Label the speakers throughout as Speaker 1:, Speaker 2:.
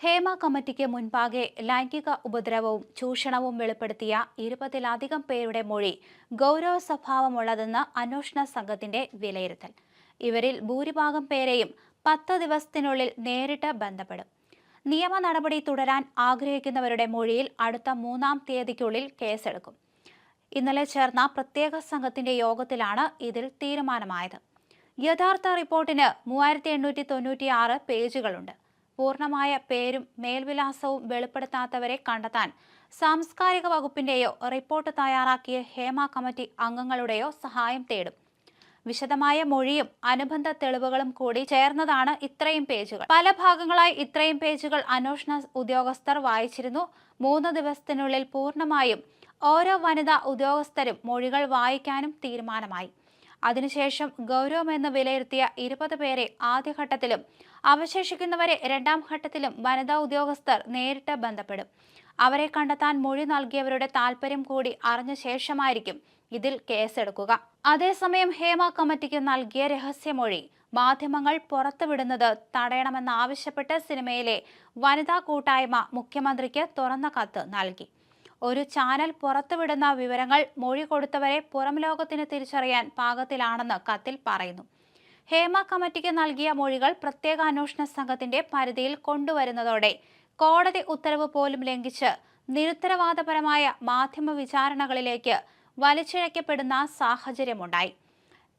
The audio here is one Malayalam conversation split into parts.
Speaker 1: ഹേമ കമ്മിറ്റിക്ക് മുൻപാകെ ലൈംഗിക ഉപദ്രവവും ചൂഷണവും വെളിപ്പെടുത്തിയ ഇരുപതിലധികം പേരുടെ മൊഴി ഗൗരവ സ്വഭാവമുള്ളതെന്ന് അന്വേഷണ സംഘത്തിന്റെ വിലയിരുത്തൽ. ഇവരിൽ ഭൂരിഭാഗം പേരെയും പത്ത് ദിവസത്തിനുള്ളിൽ നേരിട്ട് ബന്ധപ്പെടും. നിയമ നടപടി തുടരാൻ ആഗ്രഹിക്കുന്നവരുടെ മൊഴിയിൽ അടുത്ത മൂന്നാം തീയതിക്കുള്ളിൽ കേസെടുക്കും. ഇന്നലെ ചേർന്ന പ്രത്യേക സംഘത്തിന്റെ യോഗത്തിലാണ് ഇതിൽ തീരുമാനമായത്. യഥാർത്ഥ റിപ്പോർട്ടിന് മൂവായിരത്തി എണ്ണൂറ്റി തൊണ്ണൂറ്റി ആറ് പേജുകളുണ്ട്. പൂർണമായ പേരും മേൽവിലാസവും വെളിപ്പെടുത്താത്തവരെ കണ്ടെത്താൻ സാംസ്കാരിക വകുപ്പിന്റെയോ റിപ്പോർട്ട് തയ്യാറാക്കിയ ഹേമ കമ്മിറ്റി അംഗങ്ങളുടെയോ സഹായം തേടും. വിശദമായ മൊഴിയും അനുബന്ധ തെളിവുകളും കൂടി ചേർന്നതാണ് ഇത്രയും പേജുകൾ. പല ഭാഗങ്ങളായി ഇത്രയും പേജുകൾ അന്വേഷണ ഉദ്യോഗസ്ഥർ വായിച്ചിരുന്നു. മൂന്ന് ദിവസത്തിനുള്ളിൽ പൂർണമായും ഓരോ വനിതാ ഉദ്യോഗസ്ഥരും മൊഴികൾ വായിക്കാനും തീരുമാനമായി. അതിനുശേഷം ഗൗരവമെന്ന് വിലയിരുത്തിയ ഇരുപത് പേരെ ആദ്യഘട്ടത്തിലും അവശേഷിക്കുന്നവരെ രണ്ടാം ഘട്ടത്തിലും വനിതാ ഉദ്യോഗസ്ഥർ നേരിട്ട് ബന്ധപ്പെടും. അവരെ കണ്ടെത്താൻ മൊഴി നൽകിയവരുടെ താല്പര്യം കൂടി അറിഞ്ഞ ശേഷമായിരിക്കും ഇതിൽ കേസെടുക്കുക. അതേസമയം ഹേമ കമ്മിറ്റിക്ക് നൽകിയ രഹസ്യമൊഴി മാധ്യമങ്ങൾ പുറത്തുവിടുന്നത് തടയണമെന്നാവശ്യപ്പെട്ട് സിനിമയിലെ വനിതാ കൂട്ടായ്മ മുഖ്യമന്ത്രിക്ക് തുറന്ന കത്ത് നൽകി. ഒരു ചാനൽ പുറത്തുവിടുന്ന വിവരങ്ങൾ മൊഴി കൊടുത്തവരെ പുറം ലോകത്തിന് തിരിച്ചറിയാൻ പാകത്തിലാണെന്ന് കത്തിൽ പറയുന്നു. ഹേമ കമ്മിറ്റിക്ക് നൽകിയ മൊഴികൾ പ്രത്യേക അന്വേഷണ സംഘത്തിന്റെ പരിധിയിൽ കൊണ്ടുവരുന്നതോടെ കോടതി ഉത്തരവ് പോലും ലംഘിച്ച് നിരുത്തരവാദപരമായ മാധ്യമ വിചാരണകളിലേക്ക് വലിച്ചിഴക്കപ്പെടുന്ന സാഹചര്യമുണ്ടായി.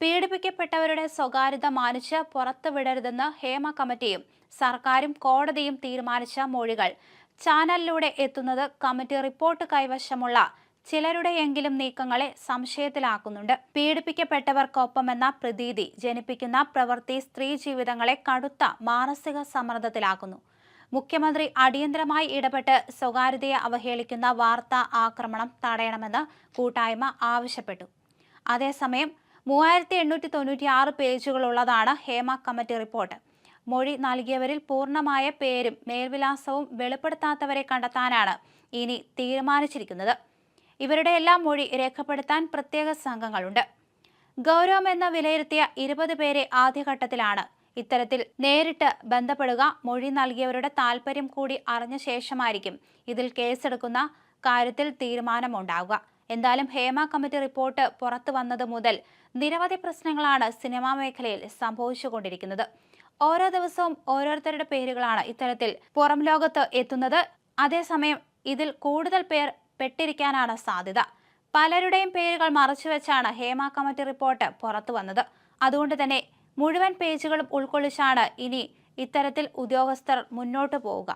Speaker 1: പീഡിപ്പിക്കപ്പെട്ടവരുടെ സ്വകാര്യത മാനിച്ച് പുറത്തുവിടരുതെന്ന് ഹേമ കമ്മിറ്റിയും സർക്കാരും കോടതിയും തീരുമാനിച്ച മൊഴികൾ. ചാനലിലൂടെ എത്തുന്നത് കമ്മിറ്റി റിപ്പോർട്ട് കൈവശമുള്ള ചിലരുടെയെങ്കിലും നീക്കങ്ങളെ സംശയത്തിലാക്കുന്നുണ്ട്. പീഡിപ്പിക്കപ്പെട്ടവർക്കൊപ്പമെന്ന പ്രതീതി ജനിപ്പിക്കുന്ന പ്രവൃത്തി സ്ത്രീ ജീവിതങ്ങളെ കടുത്ത മാനസിക സമ്മർദ്ദത്തിലാക്കുന്നു. മുഖ്യമന്ത്രി അടിയന്തരമായി ഇടപെട്ട് സ്വകാര്യതയെ അവഹേളിക്കുന്ന വാർത്താ ആക്രമണം തടയണമെന്ന് കൂട്ടായ്മ ആവശ്യപ്പെട്ടു. അതേസമയം മൂവായിരത്തി എണ്ണൂറ്റി തൊണ്ണൂറ്റി ആറ് പേജുകളുള്ളതാണ് ഹേമ കമ്മിറ്റി റിപ്പോർട്ട്. മൊഴി നൽകിയവരിൽ പൂർണമായ പേരും മേൽവിലാസവും വെളിപ്പെടുത്താത്തവരെ കണ്ടെത്താനാണ് ഇനി തീരുമാനിച്ചിരിക്കുന്നത്. ഇവരുടെ എല്ലാം മൊഴി രേഖപ്പെടുത്താൻ പ്രത്യേക സംഘങ്ങളുണ്ട്. ഗൗരവമെന്ന് വിലയിരുത്തിയ ഇരുപത് പേരെ ആദ്യഘട്ടത്തിലാണ് ഇത്തരത്തിൽ നേരിട്ട് ബന്ധപ്പെടുക മൊഴി നൽകിയവരുടെ താല്പര്യം കൂടി അറിഞ്ഞ ശേഷമായിരിക്കും ഇതിൽ കേസെടുക്കുന്ന കാര്യത്തിൽ തീരുമാനമുണ്ടാവുക. എന്തായാലും ഹേമ കമ്മിറ്റി റിപ്പോർട്ട് പുറത്തു വന്നത് മുതൽ നിരവധി പ്രശ്നങ്ങളാണ് സിനിമാ മേഖലയിൽ സംഭവിച്ചുകൊണ്ടിരിക്കുന്നത്. ഓരോ ദിവസവും ഓരോരുത്തരുടെ പേരുകളാണ് ഇത്തരത്തിൽ പുറം ലോകത്ത് എത്തുന്നത്. അതേസമയം ഇതിൽ കൂടുതൽ പേർ പെട്ടിരിക്കാനാണ് സാധ്യത. പലരുടെയും പേരുകൾ മറച്ചുവെച്ചാണ് ഹേമ കമ്മിറ്റി റിപ്പോർട്ട് പുറത്തു വന്നത്. അതുകൊണ്ട് തന്നെ മുഴുവൻ പേജുകളും ഉൾക്കൊള്ളിച്ചാണ് ഇനി ഇത്തരത്തിൽ ഉദ്യോഗസ്ഥർ മുന്നോട്ടു പോവുക.